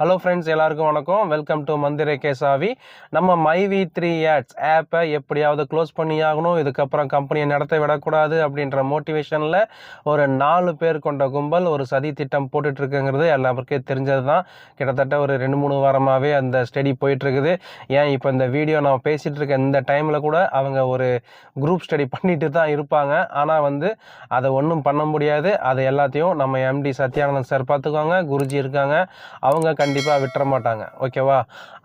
Hello friends எல்லாருக்கும் வணக்கம். Welcome to மந்திர கேசாவி. நம்ம மை வி த்ரீ ஆட்ஸ் ஆப்பை எப்படியாவது க்ளோஸ் பண்ணி ஆகணும் இதுக்கப்புறம் கம்பெனியை நடத்த விடக்கூடாது அப்படின்ற மோட்டிவேஷனில் ஒரு நாலு பேர் கொண்ட கும்பல் ஒரு சதி திட்டம் போட்டுட்ருக்குங்கிறது இருக்குங்கிறது எல்லாருக்கும் தெரிஞ்சது தான் கிட்டத்தட்ட ஒரு ரெண்டு மூணு வாரமாகவே அந்த ஸ்டடி போயிட்டுருக்குது ஏன் இப்போ இந்த வீடியோ நான் பேசிகிட்டு இருக்க இந்த டைமில் கூட அவங்க ஒரு குரூப் ஸ்டடி பண்ணிட்டு தான் இருப்பாங்க. ஆனால் வந்து அதை ஒன்றும் பண்ண முடியாது. அதை எல்லாத்தையும் நம்ம எம்டி சத்யானந்தன் சார் பார்த்துக்குவாங்க குருஜி இருக்காங்க. அவங்க கண்டிப்பாக விட்டுற மாட்டாங்க. ஓகேவா?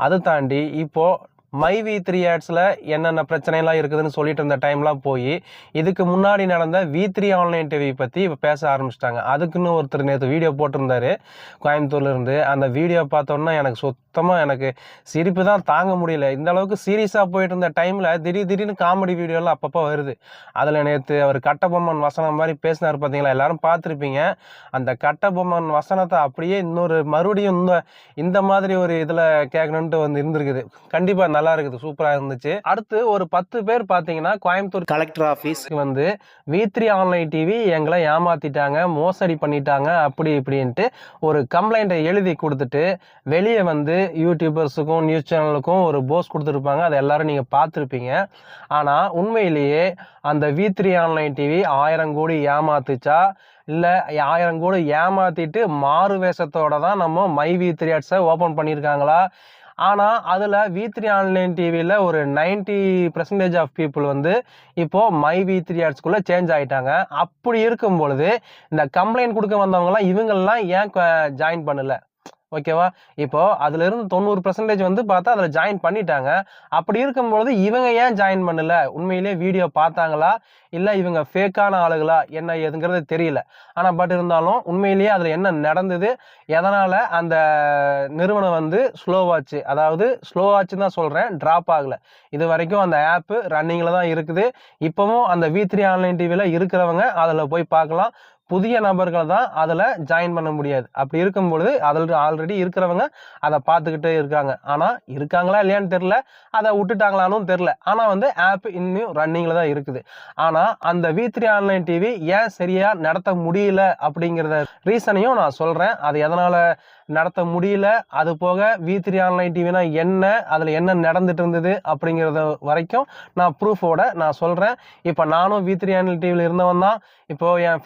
அதை தாண்டி இப்போது மை வி த்ரீ ஆட்ஸில் என்னென்ன பிரச்சனைலாம் இருக்குதுன்னு சொல்லிட்டு இருந்த டைம்லாம் போய் இதுக்கு முன்னாடி நடந்த வி த்ரீ ஆன்லைன் டிவி பற்றி இப்போ பேச ஆரம்பிச்சிட்டாங்க. அதுக்குன்னு ஒருத்தர் நேற்று வீடியோ போட்டிருந்தாரு கோயம்புத்தூர்லேருந்து அந்த வீடியோ பார்த்தோன்னா எனக்கு சுத்தமாக எனக்கு சிரிப்பு தான் தாங்க முடியல. இந்த அளவுக்கு சீரியஸாக போயிட்டு இருந்த டைமில் திடீர் திடீர்னு காமெடி வீடியோலாம் அப்பப்போ வருது. அதில் நேற்று அவர் கட்டபொம்மன் வசனம் மாதிரி பேசினார் பார்த்தீங்களா எல்லாரும் பார்த்துருப்பீங்க. அந்த கட்டபொம்மன் வசனத்தை அப்படியே இன்னொரு மறுபடியும் இந்த இந்த மாதிரி ஒரு இதில் கேட்கணுன்ட்டு வந்து இருந்திருக்குது. கண்டிப்பாக நல்லா இருக்குது. சூப்பராக இருந்துச்சு. அடுத்து ஒரு பத்து பேர் பார்த்தீங்கன்னா கோயம்புத்தூர் கலெக்டர் ஆஃபீஸ் வந்து வி த்ரீ ஆன்லைன் டிவி எங்களை ஏமாத்திட்டாங்க மோசடி பண்ணிட்டாங்க அப்படி இப்படின்ட்டு ஒரு கம்ப்ளைண்ட்டை எழுதி கொடுத்துட்டு வெளியே வந்து யூடியூபர்ஸுக்கும் நியூஸ் சேனலுக்கும் ஒரு போஸ் கொடுத்துருப்பாங்க. அதை எல்லோரும் நீங்கள் பார்த்துருப்பீங்க. ஆனால் உண்மையிலேயே அந்த வி த்ரீ ஆன்லைன் டிவி ஆயிரம் கோடி ஏமாத்துச்சா? இல்லை ஆயிரம் கோடி ஏமாற்றிட்டு மாறு வேஷத்தோட தான் நம்ம மை வி த்ரீ ஆட்ஸை ஓப்பன் பண்ணியிருக்காங்களா? ஆனால் அதில் வி த்ரீ ஆன்லைன் டிவியில் ஒரு நைன்ட்டி பர்சன்டேஜ் ஆஃப் பீப்புள் வந்து இப்போது மை வி த்ரீ ஆர்ட்ஸ்குள்ளே சேஞ்ச் ஆகிட்டாங்க அப்படி இருக்கும் பொழுது இந்த கம்ப்ளைண்ட் கொடுக்க வந்தவங்கலாம் இவங்கெல்லாம் ஏன் ஜாயின் பண்ணல? ஓகேவா? இப்போ அதுல இருந்து தொண்ணூறு பர்சன்டேஜ் வந்து பார்த்தா அதில் ஜாயின் பண்ணிட்டாங்க. அப்படி இருக்கும்பொழுது இவங்க ஏன் ஜாயின் பண்ணல? உண்மையிலேயே வீடியோ பார்த்தாங்களா? இல்லை இவங்க ஃபேக்கான ஆளுகளா? என்ன ஏதுங்கிறது தெரியல. ஆனால் பட் இருந்தாலும் உண்மையிலேயே அதில் என்ன நடந்தது? எதனால் அந்த நிறுவனம் வந்து ஸ்லோவாச்சு அதாவது ஸ்லோவாச்சுன்னு தான் சொல்கிறேன் ட்ராப் ஆகலை. இது வரைக்கும் அந்த ஆப்பு ரன்னிங்கில் தான் இருக்குது. இப்போவும் அந்த வி த்ரீ ஆன்லைன் டிவியில் இருக்கிறவங்க அதில் போய் பார்க்கலாம். புதிய நபர்கள் தான் அதில் ஜாயின் பண்ண முடியாது. அப்படி இருக்கும் பொழுது அதில் ஆல்ரெடி இருக்கிறவங்க அதை பார்த்துக்கிட்டே இருக்காங்க. ஆனால் இருக்காங்களா இல்லையான்னு தெரில அதை விட்டுட்டாங்களானும் தெரில ஆனால் வந்து ஆப் இன்னும் ரன்னிங்கில் தான் இருக்குது. ஆனால் அந்த வி த்ரீ ஆன்லைன் டிவி ஏன் சரியாக நடத்த முடியல அப்படிங்கிறத ரீசனையும் நான் சொல்கிறேன் அது எதனால் நடத்த முடியல? அது போக வி த்ரீ ஆன்லைன் டிவினா என்ன? அதில் என்ன நடந்துட்டு இருந்தது அப்படிங்கிறத வரைக்கும் நான் ப்ரூஃபோட நான் சொல்கிறேன் இப்போ நானும் வி த்ரீ ஆன்லைன் டிவியில் இருந்தவன் தான். இப்போது என்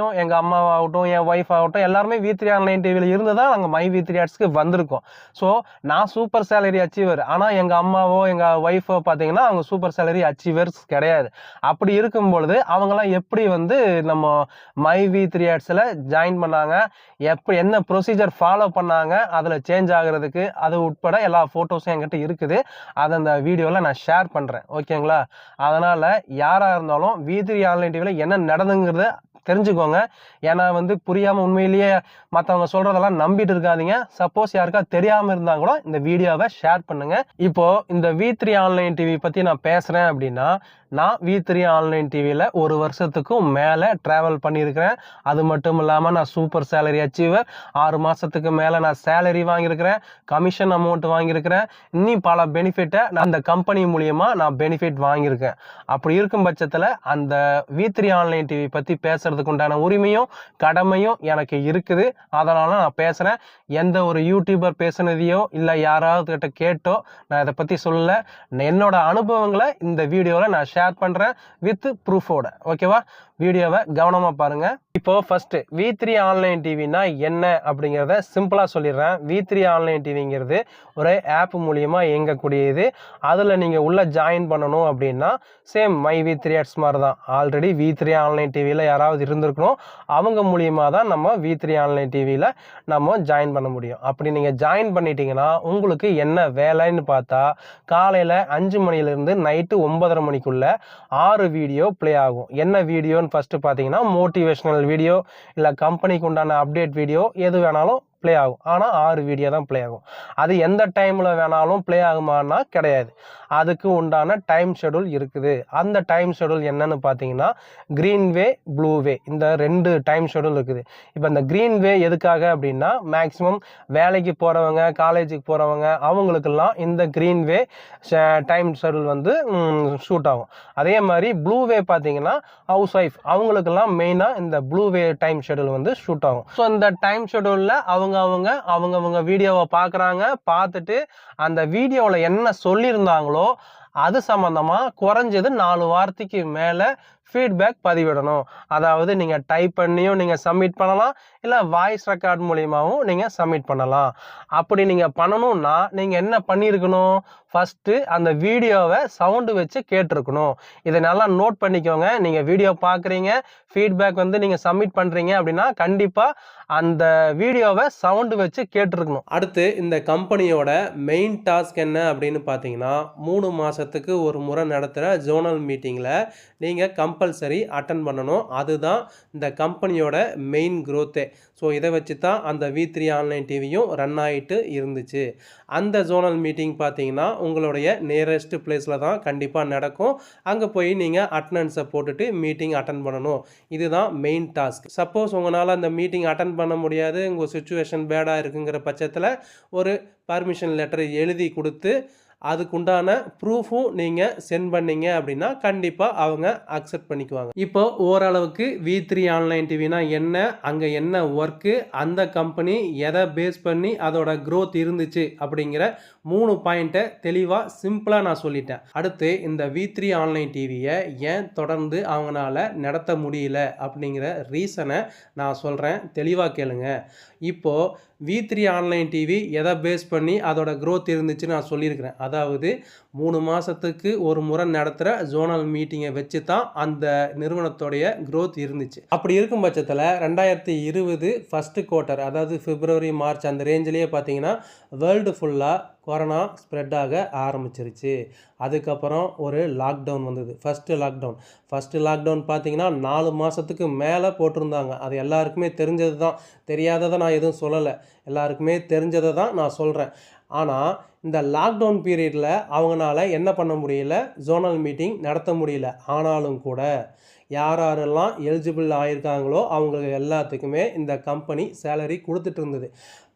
ஃபேமிலியும் எங்கள் அம்மாவாகட்டும் என் ஒய்ஃப் ஆகட்டும் எல்லாருமே வி த்ரீ ஆன்லைன் டிவியில் இருந்து தான் நாங்கள் மை வி த்ரீ ஆர்ட்ஸ்க்கு வந்திருக்கோம். ஸோ நான் சூப்பர் சேலரி அச்சீவர் ஆனால் எங்கள் அம்மாவோ எங்கள் ஒய்ஃபோ பார்த்தீங்கன்னா அவங்க சூப்பர் சேலரி அச்சீவர்ஸ் கிடையாது. அப்படி இருக்கும் பொழுது அவங்களாம் எப்படி வந்து நம்ம மை வி த்ரீ ஆர்ட்ஸில் ஜாயின் பண்ணாங்க? எப்படி என்ன ப்ரொசீஜர் ஃபாலோ பண்ணாங்க? அதில் சேஞ்ச் ஆகுறதுக்கு அது உட்பட எல்லா ஃபோட்டோஸும் என்கிட்ட இருக்குது. அதை அந்த வீடியோவில் நான் ஷேர் பண்ணுறேன் ஓகேங்களா அதனால் யாராக இருந்தாலும் வீதிரி த்ரீ ஆன்லைன் டிவியில் என்ன நடந்துங்கிறத தெரிஞ்சுக்கோங்க. ஏன்னா வந்து புரியாமல் உண்மையிலேயே மற்றவங்க சொல்கிறதெல்லாம் நம்பிட்டு இருக்காதீங்க. சப்போஸ் யாருக்கா தெரியாமல் இருந்தால் கூட இந்த வீடியோவை ஷேர் பண்ணுங்கள் இப்போது இந்த வி த்ரீ ஆன்லைன் டிவி பற்றி நான் பேசுகிறேன் அப்படின்னா நான் வி த்ரீ ஆன்லைன் டிவியில் ஒரு வருஷத்துக்கும் மேலே ட்ராவல் பண்ணியிருக்கிறேன். அது மட்டும் இல்லாமல் நான் சூப்பர் சேலரி அச்சீவர் ஆறு மாதத்துக்கு மேலே நான் சேலரி வாங்கியிருக்கிறேன். கமிஷன் அமௌண்ட் வாங்கியிருக்கிறேன். இன்னும் பல பெனிஃபிட்டை நான் அந்த கம்பெனி மூலியமாக நான் பெனிஃபிட் வாங்கியிருக்கேன். அப்படி இருக்கும் பட்சத்தில் அந்த வி த்ரீ ஆன்லைன் டிவி பற்றி பேச பேசுறதுக்கு உண்டான உரிமையும் கடமையும் எனக்கு இருக்குது. அதனால நான் பேசுகிறேன் எந்த ஒரு யூடியூபர் பேசுனதையோ இல்லை யாராவது கிட்ட கேட்டோ நான் இதை பற்றி சொல்லல. என்னோட அனுபவங்களை இந்த வீடியோவில் நான் ஷேர் பண்ணுறேன் வித் ப்ரூஃபோட ஓகேவா வீடியோவை கவனமாக பாருங்கள் இப்போது ஃபஸ்ட்டு வி த்ரீ ஆன்லைன் டிவினா என்ன அப்படிங்கிறத சிம்பிளாக சொல்லிடுறேன். வி த்ரீ ஆன்லைன் டிவிங்கிறது ஒரு ஆப் மூலியமாக இயங்கக்கூடியது. அதில் நீங்கள் உள்ளே ஜாயின் பண்ணணும் அப்படின்னா same my V three ads மாதிரி தான் ஆல்ரெடி வி த்ரீ ஆன்லைன் டிவியில் யாராவது இருந்திருக்கணும். அவங்க மூலியமாக தான் நம்ம வி த்ரீ ஆன்லைன் டிவியில் நம்ம ஜாயின் பண்ண முடியும். அப்படி நீங்கள் ஜாயின் பண்ணிட்டீங்கன்னா உங்களுக்கு என்ன வேலைன்னு பார்த்தா காலையில் அஞ்சு மணிலேருந்து நைட்டு ஒன்பதரை மணிக்குள்ளே ஆறு வீடியோ ப்ளே ஆகும். என்ன வீடியோன்னு ஃபஸ்ட்டு பார்த்தீங்கன்னா மோட்டிவேஷ்னல் வீடியோ இல்லை கம்பெனிக்கு உண்டான அப்டேட் வீடியோ எது வேணாலும் ப்ளே ஆகும். ஆனால் ஆறு வீடியோ தான் ப்ளே ஆகும். அது எந்த டைமில் வேணாலும் ப்ளே ஆகுமானா கிடையாது. அதுக்கு உண்டான டைம் ஷெடியூல் இருக்குது. அந்த டைம் ஷெடியூல் என்னன்னு பார்த்தீங்கன்னா க்ரீன்வே ப்ளூவே இந்த ரெண்டு டைம் ஷெடியூல் இருக்குது. இப்போ இந்த க்ரீன்வே எதுக்காக அப்படின்னா மேக்ஸிமம் வேலைக்கு போகிறவங்க காலேஜுக்கு போகிறவங்க அவங்களுக்கெல்லாம் இந்த க்ரீன்வே டைம் ஷெடியூல் வந்து ஷூட் ஆகும். அதே மாதிரி ப்ளூவே பார்த்தீங்கன்னா ஹவுஸ் ஒய்ஃப் அவங்களுக்கெல்லாம் மெயினாக இந்த ப்ளூவே டைம் ஷெடியூல் வந்து ஷூட் ஆகும். ஸோ இந்த டைம் ஷெடியூலில் அவங்க அவங்க அவங்க அவங்கவுங்க வீடியோவை பார்க்குறாங்க. பார்த்துட்டு அந்த வீடியோவில் என்ன சொல்லியிருந்தாங்களோ அது சம்மந்தமாக குறைஞ்சது நாலு வார்த்தைக்கு மேலே ஃபீட்பேக் பதிவிடணும். அதாவது நீங்கள் டைப் பண்ணியும் நீங்கள் சப்மிட் பண்ணலாம். இல்லை வாய்ஸ் ரெக்கார்ட் மூலியமாகவும் நீங்கள் சப்மிட் பண்ணலாம். அப்படி நீங்கள் பண்ணணும்னா நீங்கள் என்ன பண்ணியிருக்கணும் ஃபஸ்ட்டு அந்த வீடியோவை சவுண்டு வச்சு கேட்டிருக்கணும். இதை நல்லா நோட் பண்ணிக்கோங்க. நீங்கள் வீடியோ பார்க்குறீங்க. ஃபீட்பேக் வந்து நீங்கள் சப்மிட் பண்ணுறீங்க அப்படின்னா கண்டிப்பாக அந்த வீடியோவை சவுண்டு வச்சு கேட்டிருக்கணும். அடுத்து இந்த கம்பெனியோட மெயின் டாஸ்க் என்ன அப்படின்னு பார்த்தீங்கன்னா மூணு மாதத்துக்கு ஒரு முறை நடத்துகிற ஜோனல் மீட்டிங்கில் நீங்கள் கம்பல்சரி அட்டன் பண்ணணும். அதுதான் இந்த கம்பெனியோட மெயின் க்ரோத்தே ஸோ இதை வச்சு தான் அந்த வி த்ரீ ஆன்லைன் டிவியும் ரன் ஆகிட்டு இருந்துச்சு. அந்த ஜோனல் மீட்டிங் பார்த்தீங்கன்னா உங்களுடைய நியரஸ்ட் பிளேஸில் தான் கண்டிப்பாக நடக்கும். அங்கே போய் நீங்கள் அட்டண்டன்ஸை போட்டுட்டு மீட்டிங் அட்டன் பண்ணணும். இதுதான் மெயின் டாஸ்க் சப்போஸ் உங்களால் அந்த மீட்டிங் அட்டன் பண்ண முடியாது. உங்கள் சுச்சுவேஷன் பேடாக இருக்குங்கிற பட்சத்தில் ஒரு பர்மிஷன் லெட்டர் எழுதி கொடுத்து அதுக்குண்டான ப்ரூஃபும் நீங்கள் சென்ட் பண்ணீங்க அப்படின்னா கண்டிப்பாக அவங்க அக்செப்ட் பண்ணிக்குவாங்க. இப்போ ஓரளவுக்கு வி த்ரீ ஆன்லைன் டிவினா என்ன அங்கே என்ன ஒர்க்கு அந்த கம்பெனி எதை பேஸ் பண்ணி அதோட க்ரோத் இருந்துச்சு அப்படிங்கிற மூணு பாயிண்ட்டை தெளிவாக சிம்பிளாக நான் சொல்லிட்டேன். அடுத்து இந்த வி த்ரீ ஆன்லைன் டிவியை ஏன் தொடர்ந்து அவங்களால நடத்த முடியல அப்படிங்கிற ரீசனை நான் சொல்கிறேன் தெளிவாக கேளுங்க. இப்போது வி த்ரீ ஆன்லைன் டிவி எதை பேஸ் பண்ணி அதோட க்ரோத் இருந்துச்சு நான் சொல்லியிருக்கிறேன். அதாவது மூணு மாதத்துக்கு ஒரு முறை நடத்துகிற ஜோனல் மீட்டிங்கை வச்சு தான் அந்த நிறுவனத்தோடைய க்ரோத் இருந்துச்சு. அப்படி இருக்கும் பட்சத்தில் ரெண்டாயிரத்தி இருபது ஃபஸ்ட்டு குவார்ட்டர் அதாவது பிப்ரவரி மார்ச் அந்த ரேஞ்சிலேயே பார்த்தீங்கன்னா வேர்ல்டு ஃபுல்லாக கொரோனா ஸ்ப்ரெட் ஆக ஆரம்பிச்சிருச்சு. அதுக்கப்புறம் ஒரு லாக்டவுன் வந்தது ஃபஸ்ட்டு லாக்டவுன் ஃபஸ்ட்டு லாக்டவுன் பார்த்தீங்கன்னா நாலு மாதத்துக்கு மேலே போட்டிருந்தாங்க. அது எல்லாருக்குமே தெரிஞ்சது தான் தெரியாததை நான் எதுவும் சொல்லலை. எல்லாருக்குமே தெரிஞ்சதை தான் நான் சொல்கிறேன் ஆனால் இந்த லாக்டவுன் பீரியடில் அவங்களால என்ன பண்ண முடியல? ஜோனல் மீட்டிங் நடத்த முடியல. ஆனாலும் கூட யார் யாரெல்லாம் எலிஜிபிள் ஆகியிருக்காங்களோ அவங்களுக்கு எல்லாத்துக்குமே இந்த கம்பெனி சேலரி கொடுத்துட்டு இருந்தது.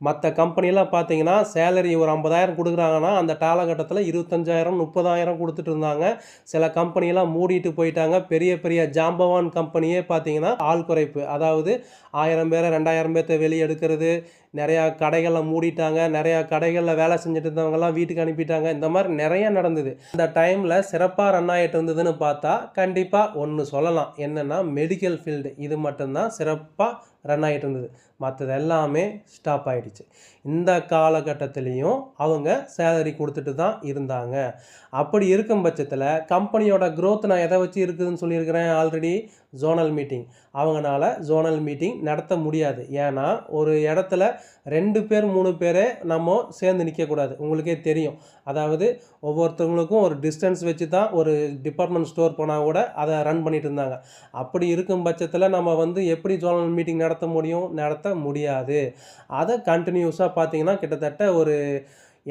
மற்ற கம்பெனிலாம் பார்த்தீங்கன்னா சேலரி ஒரு ஐம்பதாயிரம் கொடுக்குறாங்கன்னா அந்த காலகட்டத்தில் இருபத்தஞ்சாயிரம் முப்பதாயிரம் கொடுத்துட்டு இருந்தாங்க. சில கம்பெனியெல்லாம் மூடிட்டு போயிட்டாங்க. பெரிய பெரிய ஜாம்பவான் கம்பெனியே பார்த்தீங்கன்னா ஆள் குறைப்பு. அதாவது ஆயிரம் பேரை ரெண்டாயிரம் பேர்த்த வெளியே எடுக்கிறது நிறையா கடைகளில் மூடிட்டாங்க நிறையா கடைகளில் வேலை செஞ்சுட்டு இருந்தவங்கலாம் வீட்டுக்கு அனுப்பிட்டாங்க. இந்த மாதிரி நிறைய நடந்தது. இந்த டைமில் சிறப்பாக ரன் ஆகிட்டு இருந்ததுன்னு பார்த்தா கண்டிப்பாக ஒன்று சொல்லலாம். என்னென்னா மெடிக்கல் ஃபீல்டு இது மட்டும்தான் சிறப்பாக ரன் ஆகிட்டு இருந்தது. மற்றது எல்லாமே ஸ்டாப் ஆகிடுச்சு இந்த காலகட்டத்திலையும் அவங்க சேலரி கொடுத்துட்டு தான் இருந்தாங்க. அப்படி இருக்கும் பட்சத்தில் கம்பெனியோட க்ரோத் நான் எதை வச்சு இருக்குதுன்னு சொல்லியிருக்கிறேன் ஆல்ரெடி ஜோனல் மீட்டிங் அவங்களால ஜோனல் மீட்டிங் நடத்த முடியாது. ஏன்னா ஒரு இடத்துல ரெண்டு பேர் மூணு பேரே நம்ம சேர்ந்து நிற்கக்கூடாது உங்களுக்கே தெரியும். அதாவது ஒவ்வொருத்தவங்களுக்கும் ஒரு டிஸ்டன்ஸ் வச்சு தான் ஒரு டிபார்ட்மெண்ட் ஸ்டோர் போனால் கூட அதை ரன் பண்ணிட்டு இருந்தாங்க. அப்படி இருக்கும் பட்சத்தில் நம்ம வந்து எப்படி ஜோனல் மீட்டிங் நடத்த முடியும்? நடத்த முடியாது. அதை கண்டினியூஸாக பார்த்தீங்கன்னா கிட்டத்தட்ட ஒரு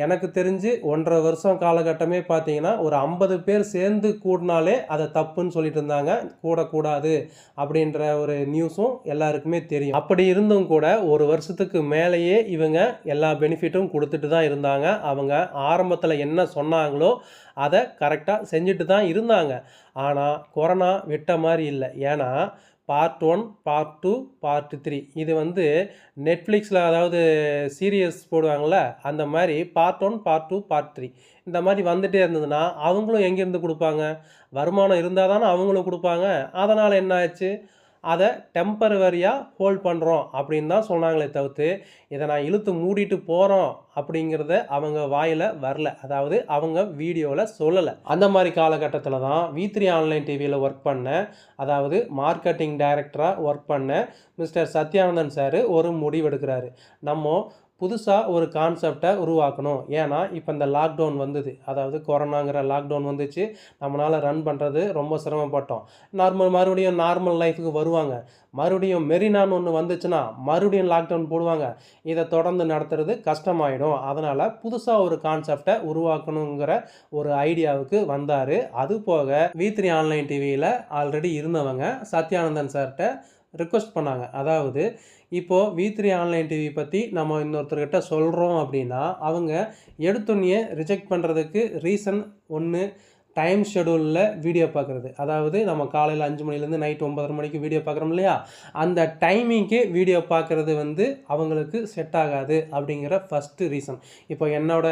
எனக்கு தெரிஞ்சு ஒன்றரை வருஷம் காலகட்டமே பார்த்தீங்கன்னா ஒரு ஐம்பது பேர் சேர்ந்து கூடினாலே அதை தப்புன்னு சொல்லிட்டு இருந்தாங்க. கூடக்கூடாது அப்படின்ற ஒரு நியூஸும் எல்லாருக்குமே தெரியும். அப்படி இருந்தும் கூட ஒரு வருஷத்துக்கு மேலேயே இவங்க எல்லா பெனிஃபிட்டும் கொடுத்துட்டு தான் இருந்தாங்க. அவங்க ஆரம்பத்தில் என்ன சொன்னாங்களோ அதை கரெக்டாக செஞ்சுட்டு தான் இருந்தாங்க. ஆனால் கொரோனா விட்ட மாதிரி இல்லை. ஏன்னா part one part two part three இது வந்து நெட்ஃப்ளிக்ஸில் அதாவது சீரியஸ் போடுவாங்கள்ல அந்த மாதிரி part one part two part three இந்த மாதிரி வந்துகிட்டே இருந்ததுன்னா அவங்களும் எங்கேருந்து கொடுப்பாங்க? வருமானம் இருந்தால் தானே அவங்களும் கொடுப்பாங்க. அதனால் என்ன ஆச்சு அதை டெம்பரவரியாக ஹோல்ட் பண்ணுறோம் அப்படின்னு தான் சொன்னாங்களே தவிர்த்து இதை நான் இழுத்து மூடிட்டு போகிறோம் அப்படிங்கிறத அவங்க வாயில் வரல. அதாவது அவங்க வீடியோவில் சொல்லலை. அந்த மாதிரி காலகட்டத்தில் தான் வி த்ரீ ஆன்லைன் டிவியில் ஒர்க் பண்ண அதாவது மார்க்கெட்டிங் டைரக்டராக ஒர்க் பண்ண மிஸ்டர் சத்யானந்தன் சார் ஒரு முடிவெடுக்கிறாரு நம்ம புதுசாக ஒரு கான்செப்டை உருவாக்கணும். ஏன்னா இப்போ இந்த லாக்டவுன் வந்தது. அதாவது கொரோனாங்கிற லாக்டவுன் வந்துச்சு. நம்மளால் ரன் பண்ணுறது ரொம்ப சிரமப்பட்டோம். நார்மல் மறுபடியும் நார்மல் லைஃபுக்கு வருவாங்க. மறுபடியும் மெரினான்னு ஒன்று வந்துச்சுன்னா மறுபடியும் லாக்டவுன் போடுவாங்க. இதை தொடர்ந்து நடத்துறது கஷ்டமாயிடும். அதனால் புதுசாக ஒரு கான்செப்டை உருவாக்கணுங்கிற ஒரு ஐடியாவுக்கு வந்தார். அது போக வி த்ரீ ஆன்லைன் டிவியில் ஆல்ரெடி இருந்தவங்க சத்யானந்தன் சார்கிட்ட ரிக்வஸ்ட் பண்ணாங்க. அதாவது இப்போது வி த்ரீ ஆன்லைன் டிவி பற்றி நம்ம இன்னொருத்தர்கிட்ட சொல்கிறோம் அப்படின்னா அவங்க எடுத்தோன்னே ரிஜெக்ட் பண்ணுறதுக்கு ரீசன் ஒன்று டைம் ஷெடியூலில் வீடியோ பார்க்குறது. அதாவது நம்ம காலையில் அஞ்சு மணிலேருந்து நைட் ஒன்பதரை மணிக்கு வீடியோ பார்க்குறோம் இல்லையா? அந்த டைமிங்க்கு வீடியோ பார்க்குறது வந்து அவங்களுக்கு செட் ஆகாது அப்படிங்கிற ஃபஸ்ட்டு ரீசன் இப்போ என்னோட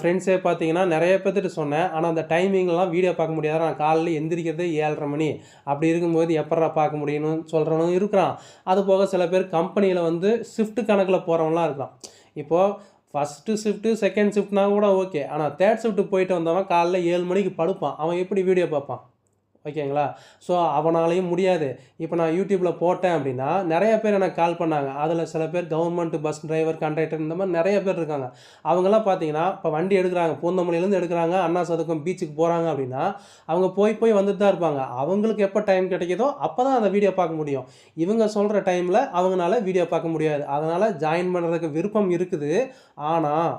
ஃப்ரெண்ட்ஸே பார்த்தீங்கன்னா நிறைய பேர்த்துட்டு சொன்னேன். ஆனால் அந்த டைமிங்லாம் வீடியோ பார்க்க முடியாது நான் காலையில் எந்திரிக்கிறது ஏழரை மணி. அப்படி இருக்கும்போது எப்பட்றா பார்க்க முடியும்னு சொல்கிறவனும் இருக்கிறான். அது போக சில பேர் கம்பெனியில் வந்து ஷிஃப்ட் கணக்கில் போகிறவங்களாம் இருக்கிறான் இப்போது ஃபஸ்ட்டு ஷிஃப்ட்டு செகண்ட் ஷிஃப்ட்னா கூட ஓகே ஆனால் தேர்ட் ஷிஃப்ட்டு போயிட்டு வந்தவன் காலைல ஏழு மணிக்கு படுப்பான். அவன் எப்படி வீடியோ பார்ப்பான்? ஓகேங்களா? ஸோ அவனாலையும் முடியாது. இப்போ நான் யூடியூப்பில் போட்டேன் அப்படின்னா நிறைய பேர் எனக்கு கால் பண்ணாங்க. அதில் சில பேர் கவர்மெண்ட் பஸ் டிரைவர் கண்டக்டர் இந்த மாதிரி நிறைய பேர் இருக்காங்க. அவங்கெல்லாம் பார்த்தீங்கன்னா இப்போ வண்டி எடுக்கிறாங்க. பூந்தமல்லியிலேருந்து எடுக்கிறாங்க. அண்ணா சதுக்கம் பீச்சுக்கு போகிறாங்க அப்படின்னா அவங்க போய் போய் வந்துட்டு தான் இருப்பாங்க. அவங்களுக்கு எப்போ டைம் கிடைக்கிதோ அப்போ தான் அந்த வீடியோ பார்க்க முடியும். இவங்க சொல்கிற டைமில் அவங்களால வீடியோ பார்க்க முடியாது. அதனால் ஜாயின் பண்ணுறதுக்கு விருப்பம் இருக்குது. ஆனால்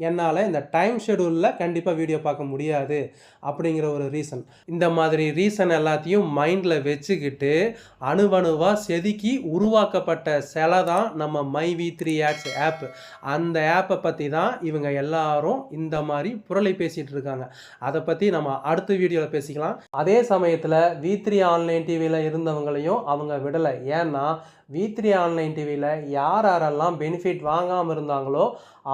என்னால் இந்த டைம் ஷெடியூலில் கண்டிப்பாக வீடியோ பார்க்க முடியாது அப்படிங்கிற ஒரு ரீசன் இந்த மாதிரி ரீசன் எல்லாத்தையும் மைண்டில் வச்சுக்கிட்டு அணுவணுவாக செதுக்கி உருவாக்கப்பட்ட சிலை தான் நம்ம my V three ads app அந்த ஆப்பை பற்றி தான் இவங்க எல்லாரும் இந்த மாதிரி புரளி பேசிகிட்டு இருக்காங்க. அதை பற்றி நம்ம அடுத்த வீடியோவில் பேசிக்கலாம். அதே சமயத்தில் வி த்ரீ ஆன்லைன் டிவியில் இருந்தவங்களையும் அவங்க விடலை. ஏன்னா வி த்ரீ ஆன்லைன் டிவியில் யார் யாரெல்லாம் பெனிஃபிட் வாங்காமல் இருந்தாங்களோ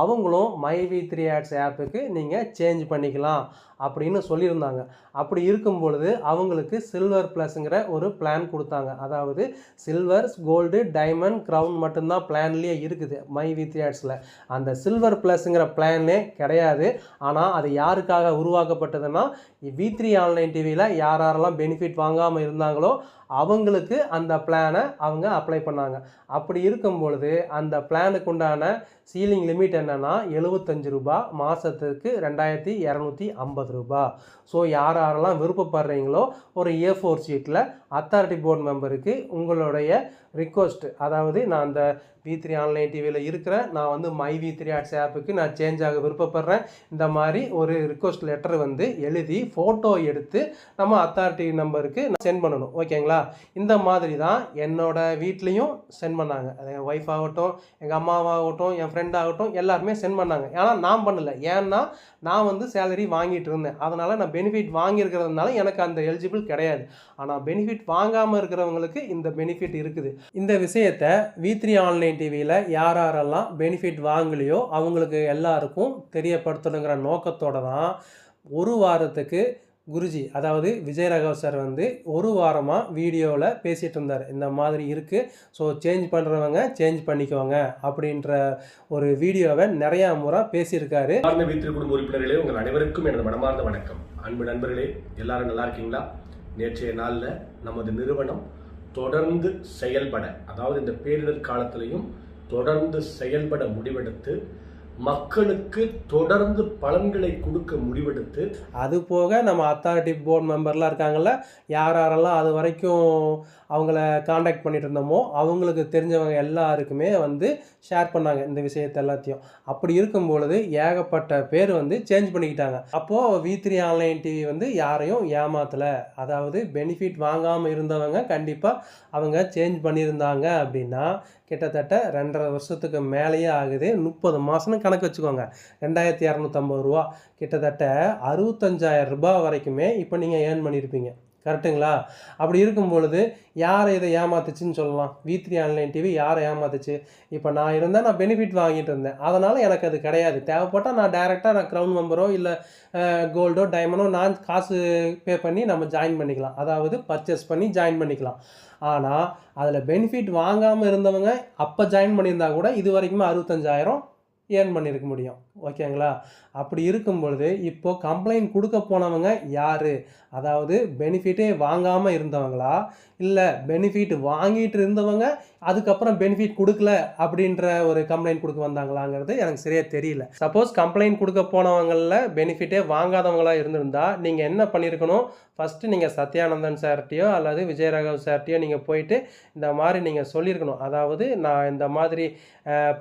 அவங்களும் மை வி த்ரீ ஆட்ஸ் ஆப்புக்கு நீங்கள் சேஞ்ச் பண்ணிக்கலாம் அப்படின்னு சொல்லியிருந்தாங்க. அப்படி இருக்கும் பொழுது அவங்களுக்கு சில்வர் ப்ளஸ்ங்கிற ஒரு பிளான் கொடுத்தாங்க. அதாவது சில்வர் கோல்டு டைமண்ட் க்ரௌன் மட்டும்தான் பிளான்லேயே இருக்குது மை வி த்ரீ ஆட்ஸில் அந்த சில்வர் ப்ளஸ்ங்கிற பிளானே கிடையாது. ஆனால் அது யாருக்காக உருவாக்கப்பட்டதுன்னா வி த்ரீ ஆன்லைன் டிவியில் யார் யாரெல்லாம் பெனிஃபிட் வாங்காமல் இருந்தாங்களோ அவங்களுக்கு அந்த பிளானை அவங்க அப்ளை பண்ணாங்க. அப்படி இருக்கும் பொழுது அந்த பிளானுக்கு உண்டான சீலிங் லிமிட் என்னென்னா எழுபத்தஞ்சு ரூபா மாதத்துக்கு ரெண்டாயிரத்தி இரநூத்தி ஐம்பது ரூபா ஸோ யார் யாரெல்லாம் விருப்பப்படுறீங்களோ ஒரு ஏ ஃபோர் ஷீட்டில் அத்தாரிட்டி போர்டு மெம்பருக்கு உங்களுடைய ரிக்வஸ்ட் அதாவது நான் அந்த வி த்ரீ ஆன்லைன் டிவியில் இருக்கிறேன் நான் வந்து மை வி த்ரீ ஆட்ஸ் ஆப்புக்கு நான் சேஞ்ச் ஆக விருப்பப்படுறேன். இந்த மாதிரி ஒரு ரிக்வஸ்ட் லெட்டர் வந்து எழுதி ஃபோட்டோ எடுத்து நம்ம அத்தாரிட்டி நம்பருக்கு நான் சென்ட் பண்ணணும். ஓகேங்களா இந்த மாதிரி தான் என்னோட வீட்லேயும் சென்ட் பண்ணாங்க. அது என் ஒய்ஃப் ஆகட்டும் எங்கள் அம்மாவாகட்டும் என் ஃப்ரெண்ட் ஆகட்டும் எல்லாருமே சென்ட் பண்ணாங்க. ஆனால் நான் பண்ணலை. ஏன்னா நான் வந்து சேலரி வாங்கிட்டு இருந்தேன். அதனால் நான் பெனிஃபிட் வாங்கியிருக்கிறதுனால எனக்கு அந்த எலிஜிபிள் கிடையாது. ஆனால் பெனிஃபிட் வாங்காமல் இருக்கிறவங்களுக்கு இந்த பெனிஃபிட் இருக்குது. இந்த விஷயத்தை வி த்ரீ ஆன்லைன் டிவியில் யார் யாரெல்லாம் பெனிஃபிட் வாங்கலையோ அவங்களுக்கு எல்லாருக்கும் தெரியப்படுத்தணுங்கிற நோக்கத்தோட தான் ஒரு வாரத்துக்கு குருஜி அதாவது விஜய் ராகவ் சார் வந்து ஒரு வாரமாக வீடியோவில் பேசிகிட்டு இருந்தார். இந்த மாதிரி இருக்குது ஸோ சேஞ்ச் பண்ணுறவங்க சேஞ்ச் பண்ணிக்கோங்க அப்படின்ற ஒரு வீடியோவை நிறையா முறை பேசியிருக்காரு. வீட்டில் குடும்ப உறுப்பினர்களே உங்கள் அனைவருக்கும் எனது மனமார்ந்த வணக்கம். அன்பு நண்பர்களே எல்லாரும் நல்லா இருக்கீங்களா? நேற்றைய நாளில் நமது நிறுவனம் தொடர்ந்து செயல்பட அதாவது இந்த பேரிடர் காலத்திலையும் தொடர்ந்து செயல்பட முடிவெடுத்து மக்களுக்கு தொடர்ந்து பலன்களை கொடுக்க முடிவெடுத்து அது போக நம்ம அத்தாரிட்டி போர்ட் மெம்பர்லாம் இருக்காங்கல்ல யார் யாரெல்லாம் அது வரைக்கும் அவங்கள காண்டாக்ட் பண்ணிட்டு இருந்தோமோ அவங்களுக்கு தெரிஞ்சவங்க எல்லாருக்குமே வந்து ஷேர் பண்ணாங்க இந்த விஷயத்தை எல்லாத்தையும். அப்படி இருக்கும் பொழுது ஏகப்பட்ட பேர் வந்து சேஞ்ச் பண்ணிக்கிட்டாங்க. அப்போது வி த்ரீ ஆன்லைன் டிவி வந்து யாரையும் ஏமாத்தலை. அதாவது பெனிஃபிட் வாங்காமல் இருந்தவங்க கண்டிப்பாக அவங்க சேஞ்ச் பண்ணியிருந்தாங்க அப்படின்னா கிட்டத்தட்ட ரெண்டரை வருஷத்துக்கு மேலேயே ஆகுது. முப்பது மாதம்னு கணக்கு வச்சுக்கோங்க. ரெண்டாயிரத்தி இரநூத்தம்பது ரூபா. கிட்டத்தட்ட அறுபத்தஞ்சாயிரம் ரூபாய் வரைக்குமே இப்போ நீங்கள் ஏர்ன் பண்ணியிருப்பீங்க கரெக்டுங்களா அப்படி இருக்கும் பொழுது யாரை இதை ஏமாத்துச்சுன்னு சொல்லலாம். வி த்ரீ ஆன்லைன் டிவி யாரை ஏமாத்துச்சு? இப்போ நான் இருந்தால் நான் பெனிஃபிட் வாங்கிட்டு இருந்தேன். அதனால் எனக்கு அது கிடையாது. தேவைப்பட்டால் நான் டைரெக்டாக நான் க்ரௌண்ட் மெம்பரோ இல்லை கோல்டோ டைமண்டோ நான் காசு பே பண்ணி நம்ம ஜாயின் பண்ணிக்கலாம். அதாவது பர்ச்சேஸ் பண்ணி ஜாயின் பண்ணிக்கலாம். ஆனால் அதில் பெனிஃபிட் வாங்காமல் இருந்தவங்க அப்போ ஜாயின் பண்ணியிருந்தா கூட இது வரைக்குமே அறுபத்தஞ்சாயிரம் ஏர்ன் பண்ணியிருக்க முடியும். ஓகேங்களா அப்படி இருக்கும் பொழுது இப்போது கம்ப்ளைண்ட் கொடுக்க போனவங்க யார்? அதாவது பெனிஃபிட்டே வாங்காமல் இருந்தவங்களா? இல்லை பெனிஃபிட் வாங்கிட்டு இருந்தவங்க அதுக்கப்புறம் பெனிஃபிட் கொடுக்கல அப்படின்ற ஒரு கம்ப்ளைண்ட் கொடுக்க வந்தாங்களாங்கிறது எனக்கு சரியாக தெரியல. சப்போஸ் கம்ப்ளைண்ட் கொடுக்க போனவங்களில் பெனிஃபிட்டே வாங்காதவங்களா இருந்திருந்தா நீங்கள் என்ன பண்ணியிருக்கணும் ஃபஸ்ட்டு நீங்கள் சத்யானந்தன் சார்ட்டையோ அல்லது விஜயராகவ் சார்ட்டையோ நீங்கள் போயிட்டு இந்த மாதிரி நீங்கள் சொல்லியிருக்கணும் அதாவது நான் இந்த மாதிரி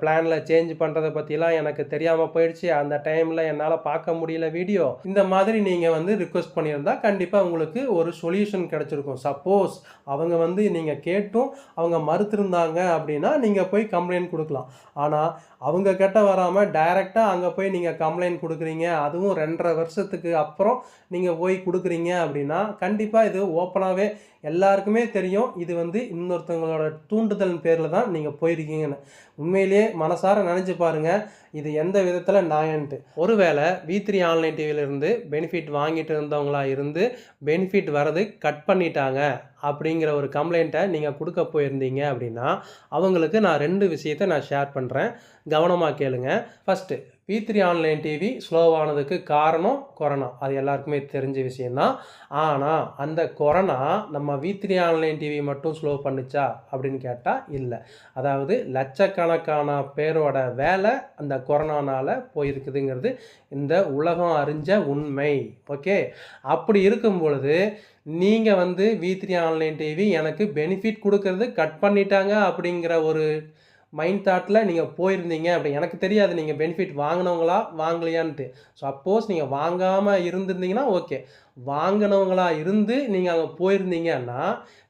பிளானில் சேஞ்ச் பண்ணுறதை பற்றிலாம் எனக்கு தெரியாமல் போயிடுச்சு. அந்த டைமில் என்னால் பார்க்க முடியல வீடியோ இந்த மாதிரி நீங்கள் வந்து ரிக்வெஸ்ட் பண்ணியிருந்தா கண்டிப்பாக கண்டிப்பாக உங்களுக்கு ஒரு சொல்யூஷன் கிடச்சிருக்கும். சப்போஸ் அவங்க வந்து நீங்கள் கேட்டும் அவங்க மறுத்திருந்தாங்க அப்படின்னா நீங்கள் போய் கம்ப்ளைண்ட் கொடுக்கலாம். ஆனால் அவங்க கிட்ட வராமல் டைரெக்டாக அங்கே போய் நீங்கள் கம்ப்ளைண்ட் கொடுக்குறீங்க அதுவும் ரெண்டரை வருஷத்துக்கு அப்புறம் நீங்கள் போய் கொடுக்குறீங்க அப்படின்னா கண்டிப்பாக இது ஓப்பனாகவே எல்லாருக்குமே தெரியும் இது வந்து இன்னொருத்தவங்களோட தூண்டுதல் பேரில் தான் நீங்கள் போயிருக்கீங்கன்னு. உண்மையிலேயே மனசார நினச்சி பாருங்கள் இது எந்த விதத்தில் நாயன்ட்டு ஒருவேளை வி த்ரீ ஆன்லைன் டிவியிலிருந்து பெனிஃபிட் வாங்கிட்டு இருந்தவங்களா இருந்து பெனிஃபிட் வரது கட் பண்ணிட்டாங்க அப்படிங்கிற ஒரு கம்ப்ளைண்ட்டை நீங்கள் கொடுக்க போயிருந்தீங்க அப்படின்னா அவங்களுக்கு நான் ரெண்டு விஷயத்தை நான் ஷேர் பண்ணுறேன் கவனமாக கேளுங்க. First B three online TV ஸ்லோவானதுக்கு காரணம் கொரோனா அது எல்லாருக்குமே தெரிஞ்ச விஷயந்தான் ஆனால் அந்த கொரோனா நம்ம வி த்ரீ ஆன்லைன் டிவி மட்டும் ஸ்லோ பண்ணுச்சா அப்படின்னு கேட்டால் இல்லை. அதாவது லட்சக்கணக்கான பேரோட வேலை அந்த கொரோனானால் போயிருக்குதுங்கிறது இந்த உலகம் அறிஞ்ச உண்மை. ஓகே? அப்படி இருக்கும் பொழுது நீங்கள் வந்து வி த்ரீ ஆன்லைன் டிவி எனக்கு பெனிஃபிட் கொடுக்கறது கட் பண்ணிட்டாங்க அப்படிங்கிற ஒரு மைண்ட் தாட்டில் நீங்கள் போயிருந்தீங்க அப்படி எனக்கு தெரியாது. நீங்கள் பெனிஃபிட் வாங்கினவங்களா? வாங்கலையான்ட்டு. சப்போஸ் நீங்கள் வாங்காமல் இருந்திருந்தீங்கன்னா ஓகே வாங்கினவங்களா இருந்து நீங்கள் அங்கே போயிருந்தீங்கன்னா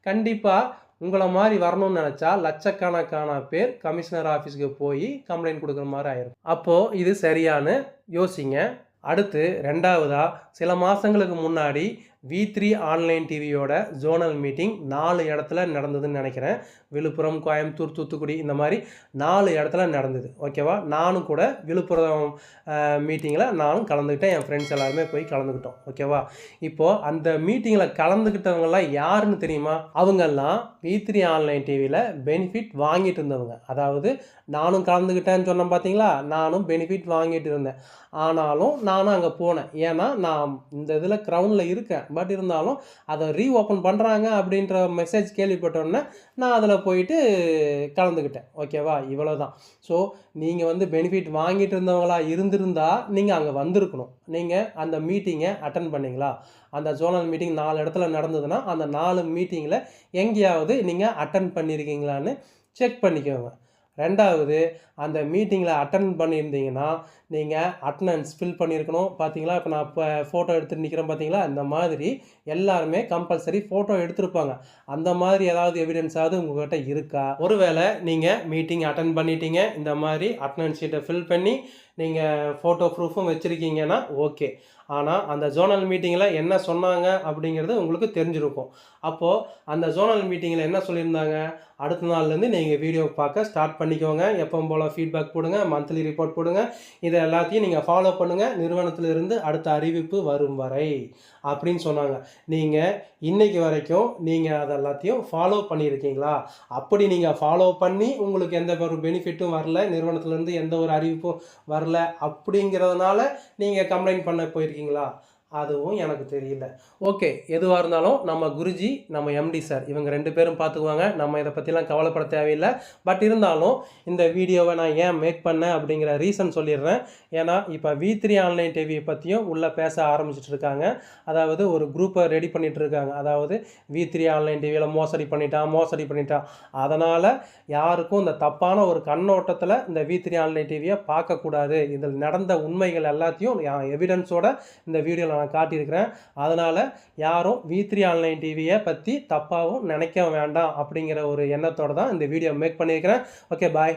கண்டிப்பாக உங்களை மாதிரி வரணும்னு நினச்சா லட்சக்கணக்கான பேர் கமிஷனர் ஆஃபீஸுக்கு போய் கம்ப்ளைண்ட் கொடுக்குற மாதிரி ஆயிரும். அப்போது இது சரியானு யோசிங்க. அடுத்து ரெண்டாவதாக சில மாதங்களுக்கு முன்னாடி வி த்ரீ ஆன்லைன் டிவியோட ஜோனல் மீட்டிங் நாலு இடத்துல நடந்ததுன்னு நினைக்கிறேன். விழுப்புரம் கோயம்புத்தூர் தூத்துக்குடி இந்த மாதிரி நாலு இடத்துல நடந்தது. ஓகேவா நானும் கூட விழுப்புரம் மீட்டிங்கில் நானும் கலந்துக்கிட்டேன் என் ஃப்ரெண்ட்ஸ் எல்லாருமே போய் கலந்துக்கிட்டோம் ஓகேவா இப்போது அந்த மீட்டிங்கில் கலந்துக்கிட்டவங்கெல்லாம் யாருன்னு தெரியுமா? அவங்கெல்லாம் வி த்ரீ ஆன்லைன் டிவியில் பெனிஃபிட் வாங்கிட்டு இருந்தவங்க. அதாவது நானும் கலந்துக்கிட்டேன்னு சொன்னேன் பார்த்தீங்களா நானும் பெனிஃபிட் வாங்கிட்டு இருந்தேன். ஆனாலும் நானும் அங்கே போனேன். ஏன்னா நான் இந்த இதில் க்ரௌண்டில் இருக்கேன். பட் இருந்தாலும் அதை ரீ ஓப்பன் பண்ணுறாங்க அப்படின்ற மெசேஜ் கேள்விப்பட்டோன்னே நான் அதில் போயிட்டு கலந்துக்கிட்டேன். ஓகேவா? இவ்வளோ தான் ஸோ நீங்கள் வந்து பெனிஃபிட் வாங்கிட்டு இருந்தவங்களா இருந்திருந்தால் நீங்கள் அங்கே வந்திருக்கணும். நீங்கள் அந்த மீட்டிங்கை அட்டன் பண்ணிங்களா? அந்த ஜோனல் மீட்டிங் நாலு இடத்துல நடந்ததுன்னா அந்த நாலு மீட்டிங்கில் எங்கேயாவது நீங்கள் அட்டன் பண்ணியிருக்கீங்களான்னு செக் பண்ணிக்கோங்க. ரெண்டாவது அந்த மீட்டிங்கில் அட்டன் பண்ணியிருந்தீங்கன்னா நீங்கள் அட்டனன்ஸ் ஃபில் பண்ணியிருக்கணும். பார்த்தீங்களா இப்போ நான் இப்போ ஃபோட்டோ எடுத்துகிட்டு நிற்கிறேன் பார்த்தீங்களா இந்த மாதிரி எல்லாருமே கம்பல்சரி ஃபோட்டோ எடுத்திருப்பாங்க. அந்த மாதிரி ஏதாவது எவிடன்ஸாவது உங்கள்கிட்ட இருக்கா? ஒருவேளை நீங்கள் மீட்டிங் அட்டன் பண்ணிட்டீங்க. இந்த மாதிரி அட்டனன்ஸ் ஷீட்டை ஃபில் பண்ணி நீங்கள் ஃபோட்டோ ப்ரூஃபும் வச்சுருக்கீங்கன்னா ஓகே ஆனால் அந்த ஜோனல் மீட்டிங்கில் என்ன சொன்னாங்க அப்படிங்கிறது உங்களுக்கு தெரிஞ்சிருக்கும். அப்போது அந்த ஜோனல் மீட்டிங்கில் என்ன சொல்லியிருந்தாங்க? அடுத்த நாள்லேருந்து நீங்கள் வீடியோ பார்க்க ஸ்டார்ட் பண்ணிக்கோங்க. எப்பவும் போல் ஃபீட்பேக் போடுங்க மந்த்லி ரிப்போர்ட் போடுங்க. இதை எல்லாத்தையும் நீங்கள் ஃபாலோ பண்ணுங்கள் நிறுவனத்திலிருந்து அடுத்த அறிவிப்பு வரும் வரை அப்படின்னு சொன்னாங்க. நீங்கள் இன்றைக்கு வரைக்கும் நீங்கள் அதை எல்லாத்தையும் ஃபாலோ பண்ணியிருக்கீங்களா? அப்படி நீங்கள் ஃபாலோ பண்ணி உங்களுக்கு எந்த ஒரு பெனிஃபிட்டும் வரல நிறுவனத்திலேருந்து எந்த ஒரு அறிவிப்பும் வரல அப்படிங்கிறதுனால நீங்கள் கம்ப்ளைண்ட் பண்ண இருக்கீங்களா? அதுவும் எனக்கு தெரியல. ஓகே எதுவாக இருந்தாலும் நம்ம குருஜி நம்ம எம்டி சார் இவங்க ரெண்டு பேரும் பார்த்துக்குவாங்க நம்ம இதை பற்றிலாம் கவலைப்பட தேவையில்லை. பட் இருந்தாலும் இந்த வீடியோவை நான் ஏன் மேக் பண்ணேன் அப்படிங்கிற ரீசன் சொல்லிடுறேன். ஏன்னா இப்போ வி த்ரீ ஆன்லைன் டிவியை பற்றியும் உள்ளே பேச ஆரம்பிச்சிட்டு இருக்காங்க. அதாவது ஒரு குரூப்பை ரெடி பண்ணிகிட்டு இருக்காங்க. அதாவது வி த்ரீ ஆன்லைன் டிவியில் மோசடி பண்ணிட்டான் மோசடி பண்ணிட்டான் அதனால் யாருக்கும் இந்த தப்பான ஒரு கண்ணோட்டத்தில் இந்த வி த்ரீ ஆன்லைன் டிவியை பார்க்கக்கூடாது. இதில் நடந்த உண்மைகள் எல்லாத்தையும் எவிடன்ஸோட இந்த வீடியோவில் நான் காட்டியிருக்கிறேன். அதனால் யாரும் வி த்ரீ ஆன்லைன் டிவியை பற்றி தப்பாகவும் நினைக்க வேண்டாம் அப்படிங்கிற ஒரு எண்ணத்தோடு தான் இந்த வீடியோ மேக் பண்ணியிருக்கிறேன். Okay bye